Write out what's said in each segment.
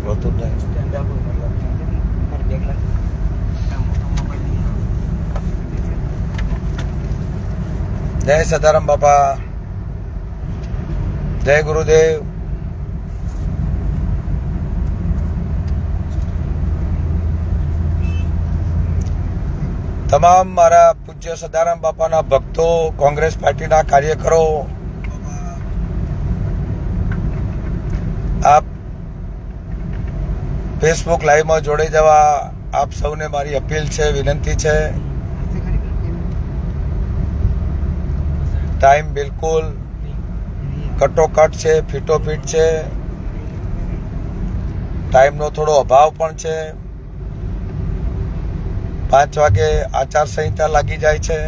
મોટો મોબાઈલ જય સદારામ બાપા જય ગુરુદેવ તમામ મારા પૂજ્ય સદારામ બાપાના ભક્તો કોંગ્રેસ પાર્ટીના કાર્યકરો આપ ફેસબુક લાઈવમાં જોડાઈ જવા આપ સૌને મારી અપીલ છે, વિનંતી છે. ટાઈમ બિલકુલ કટોકટ છે ફીટો ફીટ છે ટાઈમનો થોડો અભાવ પણ છે. પાંચ વાગે આચારસંહિતા લાગી જાય છે.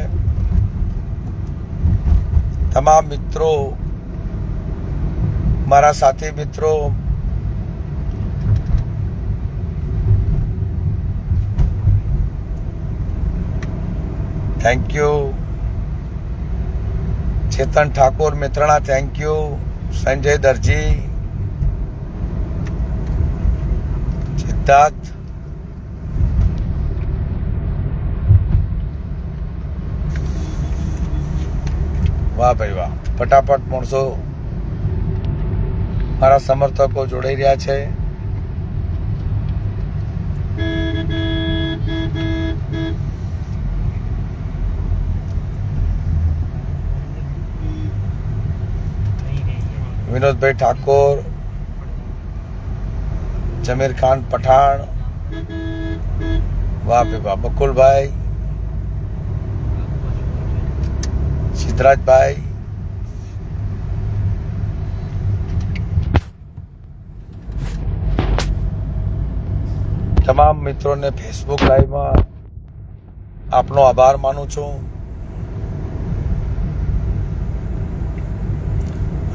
તમામ મિત્રો, મારા સાથી મિત્રો થેન્ક યુ ચેતન ઠાકોર મિત્રણા થેન્ક યુ સંજય દરજી સિદ્ધાર્થ વાહ ભાઈ વાહ. ફટાફટ માણસો મારા સમર્થકો જોડાઈ રહ્યા છે. વિનોદભાઈ ઠાકોર, જમીર ખાન પઠાણ, વાપે વાહ બકુલભાઈ, સિદ્ધરાજભાઈ, તમામ મિત્રોને ફેસબુક લાઈવમાં આપનો આભાર માનું છું.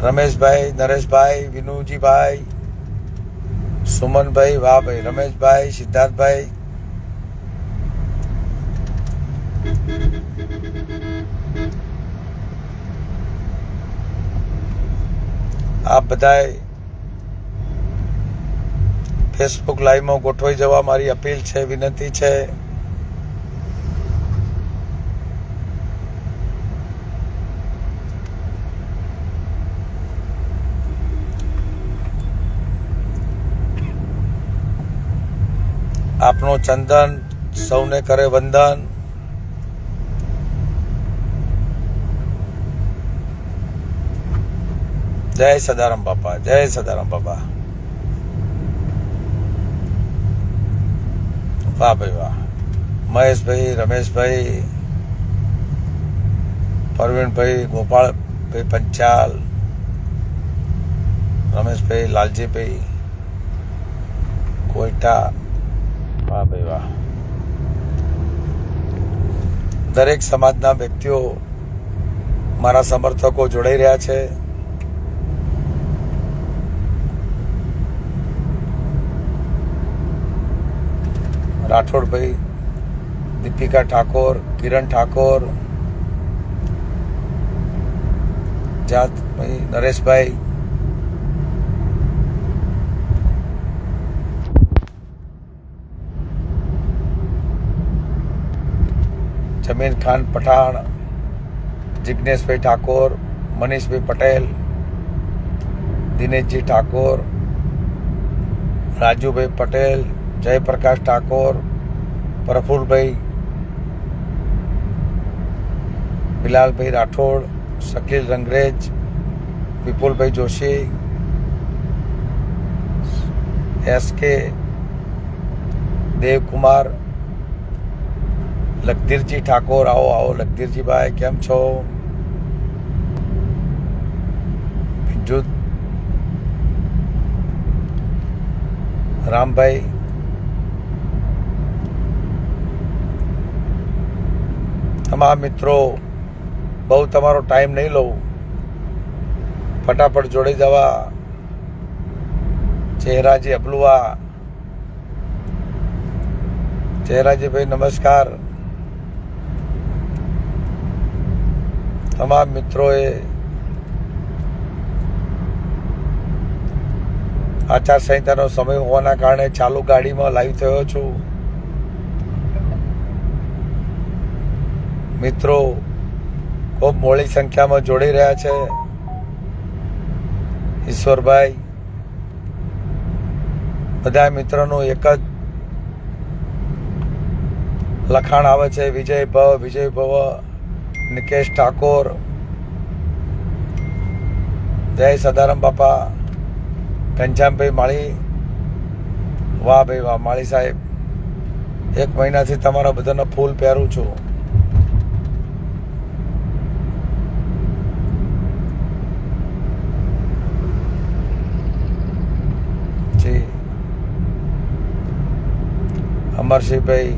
રમેશભાઈ, નરેશભાઈ, વિનુજીભાઈ, સુમનભાઈ વાહ ભાઈ રમેશભાઈ, સિદ્ધાર્થભાઈ. આપ બધાએ ફેસબુક લાઈવમાં ગોઠવાઈ જવા મારી અપીલ છે, વિનંતી છે. આપનો ચંદન, સૌને કરે વંદન. જય સદારામ બાપા, જય સદારામ બાપા. વાહ ભાઈ વાહ. મહેશભાઈ, રમેશભાઈ, પરવીનભાઈ ગોપાલભાઈ પંચાલ, રમેશભાઈ, લાલજીભાઈ કોઈટા વાહ ભાઈ વાહ. દરેક સમાજના વ્યક્તિઓ મારા સમર્થકો જોડાઈ રહ્યા છે. રાઠોડભાઈ, દીપિકા ઠાકોર, કિરણ ઠાકોર, જાતભાઈ, નરેશભાઈ જમીન ખાન પઠાણ જિજ્ઞેશભાઈ ઠાકોર, મનીષભાઈ પટેલ, દિનેશજી ઠાકોર, રાજુભાઈ પટેલ, જયપ્રકાશ ઠાકોર, પ્રફુલભાઈ, બિલાલભાઈ રાઠોડ શકીલ રંગરેજ, વિપુલભાઈ જોશી, એસ કે, દેવકુમાર લખધીરજી ઠાકોર, આવો આવો લખધીરજીભાઈ કેમ છો? બીજું રામભાઈ તમારા મિત્રો, બહુ તમારો ટાઈમ નહીં લઉં. ફટાફટ જોડે જવા. ચહેરાજી અબલુવા ચહેરાજીભાઈ નમસ્કાર. તમામ મિત્રોએ આચારસંહિતાનો સમય હોવાના કારણે ચાલુ ગાડીમાં લાઈવ થયો છું. મિત્રો ખૂબ મોડી સંખ્યામાં જોડી રહ્યા છે. ઈશ્વરભાઈ બધા મિત્રોનું એક જ લખાણ આવે છે, વિજય ભવ વિજય ભવ નિકેશ ઠાકોર, જય સદારામ બાપા, ઘનશ્યામભાઈ માળી, વાહ ભાઈ વાહ, માળી સાહેબ, એક મહિનાથી તમારા બધાના ફૂલ પહેરું છું. અમરસિંહભાઈ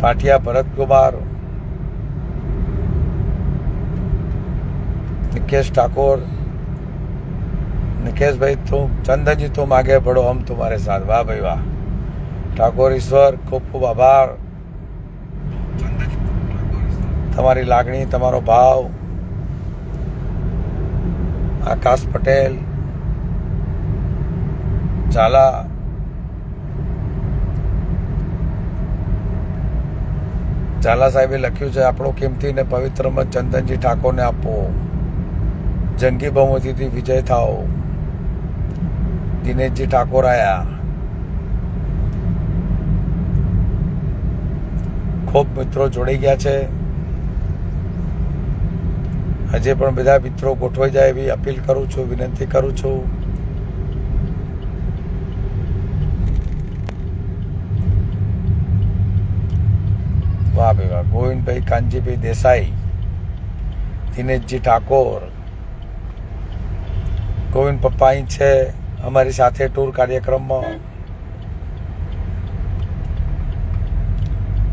પાટિયા ભરતકુમાર નિકેશ ઠાકોર, નિકેશભાઈ, તું ચંદનજી, તું માગે પડો, હમ તુમારે સાથ. વાહ ભાઈ વાહ. ઠાકોર ઈશ્વર, ખૂબ ખૂબ આભાર. તમારી લાગણી, તમારો ભાવ. આકાશ પટેલ, ઝાલા ઝાલા સાહેબે લખ્યું છે, આપણો કિંમતી ને પવિત્ર મત ચંદનજી ઠાકોરને આપો. જંગી બહુમતીથી વિજય થાઓ. દિનેશજી ઠાકોર આયા. ખૂબ મિત્રો જોડાઈ ગયા છે. હજે પણ બધા મિત્રો ગોઠવાઈ જાય એવી અપીલ કરું છું, વિનંતી કરું છું. વાહ ભાઈ વાહ. ગોવિંદભાઈ કાનજીભાઈ દેસાઈ, દિનેશજી ઠાકોર. ગોવિંદ પપ્પા અહીં છે અમારી સાથે ટૂર કાર્યક્રમમાં.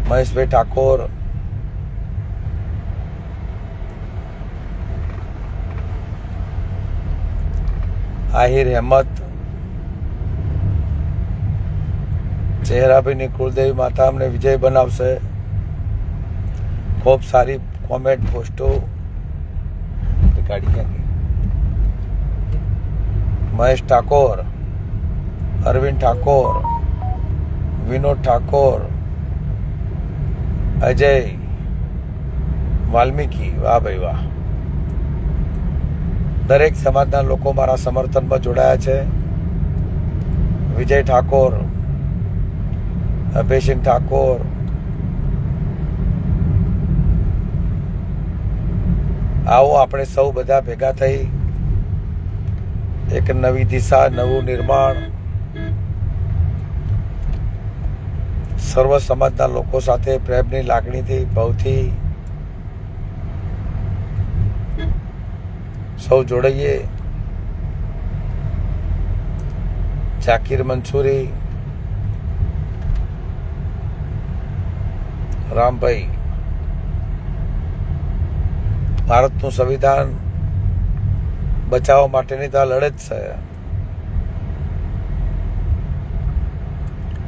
મહેશભાઈ ઠાકોર. આહિર હેમત. ચહેરાભાઈની કુળદેવી માતા અમને વિજય બનાવશે. ખૂબ સારી કોમેન્ટ પોસ્ટો કાઢી મહેશ ઠાકોર, અરવિંદ ઠાકોર, વિનોદ ઠાકોર, અજય, વાલ્મીકી, વાહ ભાઈ વાહ. દરેક સમાજના લોકો મારા સમર્થનમાં જોડાયા છે. વિજય ઠાકોર, અભયસિંહ ઠાકોર આવો આપણે સૌ બધા ભેગા થઈ એક નવી દિશા, નવું નિર્માણ સર્વ સમાજના લોકો સાથે પ્રેમની લાગણીથી, ભાવથી સૌ જોડાઈએ. જાકીર મંસૂરી, રામભાઈ ભારતનું સંવિધાન બચાવવા માટેની તો આ લડત છે.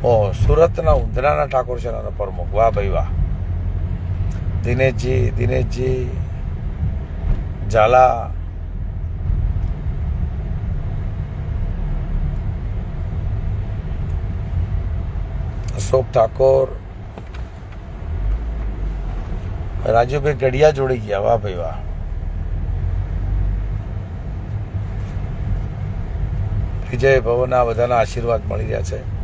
ઓ, સુરતના ઉંધરાના ઠાકોર છે પ્રમુખ. વાહ ભાઈ વાહ. દિનેશજી દિનેશજી, ઝાલા. અશોક ઠાકોર રાજુભાઈ ગઢિયા જોડી ગયા. વાહ ભાઈ, વાહ. વિજય ભવનના બધાના આશીર્વાદ મળી રહ્યા છે.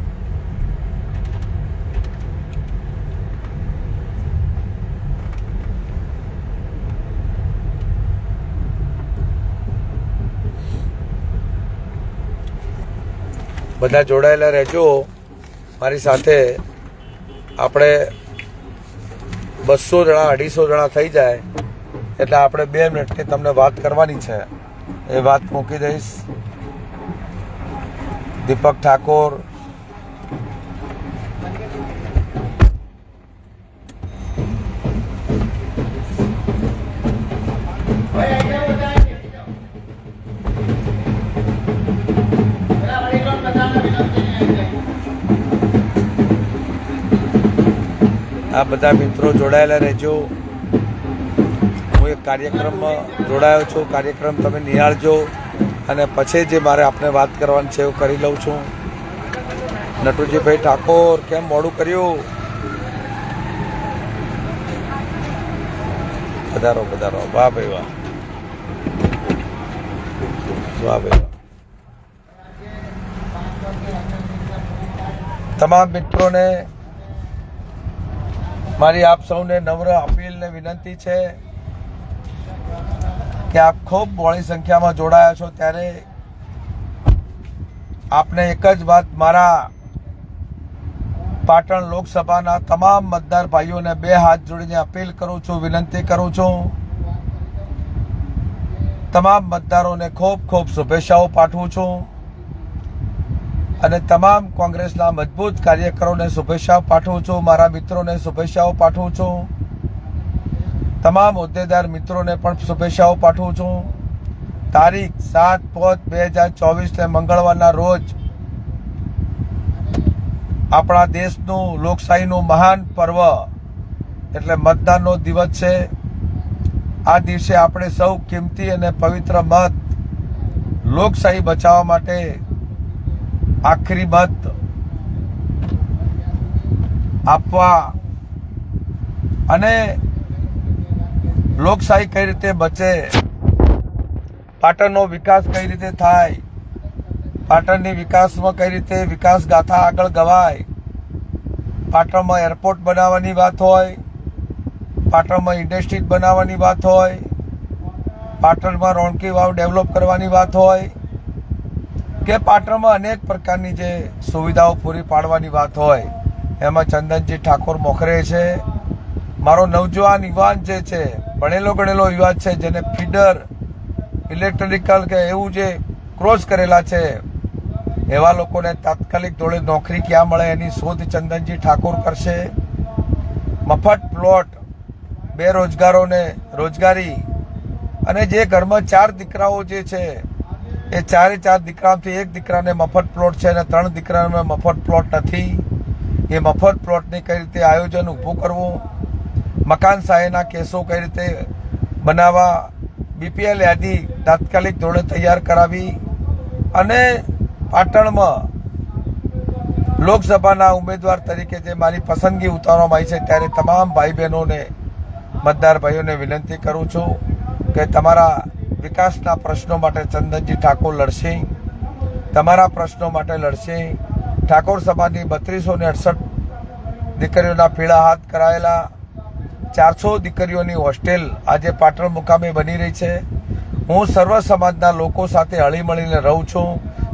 બધા જોડાયેલા રહેજો. મારી સાથે આપણે બસો જણા, અઢીસો જણા થઈ જાય, એટલે આપણે બે મિનિટની તમને વાત કરવાની છે. એ વાત મૂકી દઈશ. દીપક ઠાકોર આ બધા મિત્રો જોડાયેલા રહેજો. હું એક કાર્યક્રમમાં જોડાયો છું. કાર્યક્રમ તમે નિહાળજો. અને પછી જે મારે આપને વાત કરવાની છે, એવું કરી લઉં છું. નટુજીભાઈ ઠાકોર, કેમ મોડું કર્યું? વધારો વધારો વાહ ભાઈ, વાહ. વાહ ભાઈ, વાહ. તમામ મિત્રોને મારી આપ સૌને નમ્ર અપીલ ને વિનંતી છે કે આપ ખૂબ મોડી સંખ્યામાં જોડાયા છો ત્યારે આપને એક જ વાત મારા પાટણ લોકસભાના તમામ મતદાર ભાઈઓને બે હાથ જોડીને અપીલ કરું છું, વિનંતી કરું છું. તમામ મતદારોને ખૂબ ખૂબ શુભેચ્છાઓ પાઠવું છું. અને તમામ કોંગ્રેસના મજબૂત કાર્યકરોને શુભેચ્છાઓ પાઠવું છું, મારા મિત્રોને શુભેચ્છાઓ પાઠવું છું, તમામ હોદ્દેદાર મિત્રોને પણ શુભેચ્છાઓ પાઠવું છું. તારીખ સાત પાંચ બે હજાર ચોવીસને મંગળવારના રોજ આપણા દેશનું લોકશાહીનું મહાન પર્વ એટલે મતદાનનો દિવસ છે. આ દિવસે આપણે સૌ કિંમતી અને પવિત્ર મત લોકશાહી બચાવવા માટે આખરી મત આપવા અને લોકશાહી કઈ રીતે બચે? પાટણનો વિકાસ કઈ રીતે થાય? પાટણની વિકાસમાં કઈ રીતે વિકાસ ગાથા આગળ ગવાય? પાટણમાં એરપોર્ટ બનાવવાની વાત હોય? પાટણમાં ઇન્ડસ્ટ્રી બનાવવાની વાત હોય? પાટણમાં રોણકી વાવ ડેવલપ કરવાની વાત હોય? કે પાટણમાં અનેક પ્રકારની જે સુવિધાઓ પૂરી પાડવાની વાત હોય, એમાં ચંદનજી ઠાકોર મોખરે છે. મારો નવજવાન યુવાન જે છે, ભણેલો ગણેલો યુવાન છે, જેને ફીડર ઇલેક્ટ્રિકલ કે એવું જે ક્રોસ કરેલા છે, એવા લોકોને તાત્કાલિક ધોળે નોકરી ક્યાં મળે એની શોધ ચંદનજી ઠાકોર કરશે. મફત પ્લોટ, બેરોજગારોને રોજગારી, અને જે ઘરમાં ચાર દીકરાઓ જે છે એ ચારે ચાર દીકરામાંથી એક દીકરાને મફત પ્લોટ છે અને ત્રણ દીકરાને મફત પ્લોટ નથી. એ મફત પ્લોટની કઈ રીતે આયોજન ઊભું કરવું? મકાન સહાયના કેસો કઈ રીતે બનાવવા? બીપીએલ યાદી તાત્કાલિક ધોરણે તૈયાર કરાવી અને પાટણમાં લોકસભાના ઉમેદવાર તરીકે જે મારી પસંદગી ઉતારવામાં આવી છે ત્યારે તમામ ભાઈ બહેનોને મતદાર ભાઈઓને વિનંતી કરું છું કે તમારા વિકાસના પ્રશ્નો માટે ચંદનજી ઠાકોર લડશે. તમારા પ્રશ્નો માટે લડશે. ઠાકોર સભાની બત્રીસો ને અડસઠ દીકરીઓના પીળા હાથ કરાયેલા. ચારસો દીકરીઓની હોસ્ટેલ આજે પાટણ મુકામે બની રહી છે. હું સર્વ સમાજના લોકો સાથે હળીમળીને રહું છું.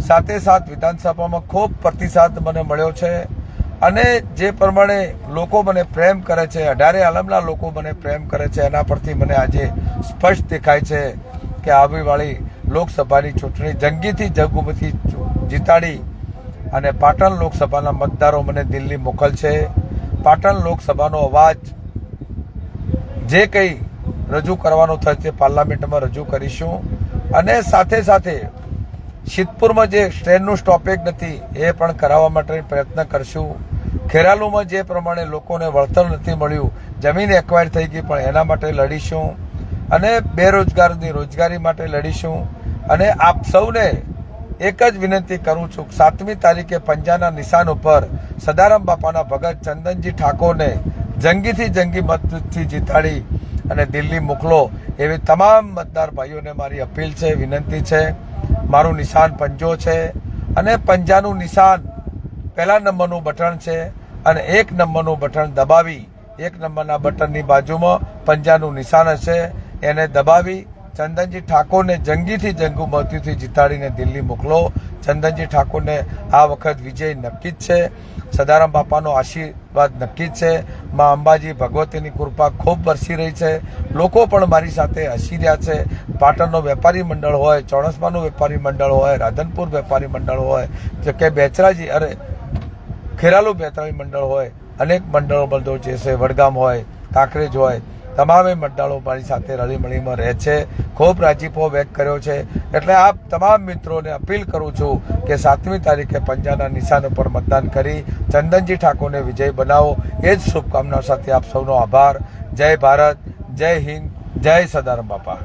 સાથે સાથ વિધાનસભામાં ખૂબ પ્રતિસાદ મને મળ્યો છે. અને જે પ્રમાણે લોકો મને પ્રેમ કરે છે, અઢારે આલમના લોકો મને પ્રેમ કરે છે, એના પરથી મને આજે સ્પષ્ટ દેખાય છે. કે આવીવાળી લોકસભાની ચૂંટણી જંગીથી જગુમતી જીતાડી અને પાટણ લોકસભાના મતદારો મને દિલ્હી મોકલશે પાટણ લોકસભાનો અવાજ જે કંઈ રજૂ કરવાનો થશે પાર્લામેન્ટમાં રજૂ કરીશું. અને સાથે સાથે શીતપુરમાં જે ટ્રેનનું સ્ટોપેજ નથી, એ પણ કરાવવા માટે પ્રયત્ન કરશું. ખેરાલુમાં જે પ્રમાણે લોકોને વળતર નથી મળ્યું, જમીન એક્વાયર થઈ ગઈ, પણ એના માટે લડીશું. અને બેરોજગારની રોજગારી માટે લડીશું. અને આપ સૌને એક જ વિનંતી કરું છું, સાતમી તારીખે પંજાના નિશાન ઉપર સદારામ બાપાના ભગત ચંદનજી ઠાકોરને જંગીથી જંગી મતથી જીતાડી અને દિલ્હી મોકલો એવી તમામ મતદાર ભાઈઓને મારી અપીલ છે, વિનંતી છે. મારું નિશાન પંજો છે અને પંજાનું નિશાન પહેલા નંબરનું બટન છે અને એક નંબરનું બટન દબાવી એક નંબરના બટનની બાજુમાં પંજાનું નિશાન હશે. એને દબાવી ચંદનજી ઠાકોરને જંગીથી જંગુ મતીથી જીતાડીને દિલ્હી મોકલો. ચંદનજી ઠાકોરને આ વખત વિજય નક્કી જ છે. સદારામ બાપાનો આશીર્વાદ નક્કી જ છે. મા અંબાજી ભગવતીની કૃપા ખૂબ વરસી રહી છે. લોકો પણ મારી સાથે હસી રહ્યા છે. પાટણનો વેપારી મંડળ હોય ચોણસમાનું વેપારી મંડળ હોય, રાધનપુર વેપારી મંડળ હોય કે બેચરાજી, અરે, ખેરાલુ વેપારી મંડળ હોય, અનેક મંડળો બધો જે છે, વડગામ હોય, કાંકરેજ હોય તમામે મંડળો મારી સાથે રળીમળીમાં રહે છે. ખૂબ રાજીપો વ્યક્ત કર્યો છે. એટલે આપ તમામ મિત્રોને અપીલ કરું છું કે સાતમી તારીખે પંજાના નિશાન ઉપર મતદાન કરી ચંદનજી ઠાકોરને વિજય બનાવો. એ જ શુભકામનાઓ સાથે આપ સૌનો આભાર. જય ભારત, જય હિન્દ, જય સદારામ બાપા.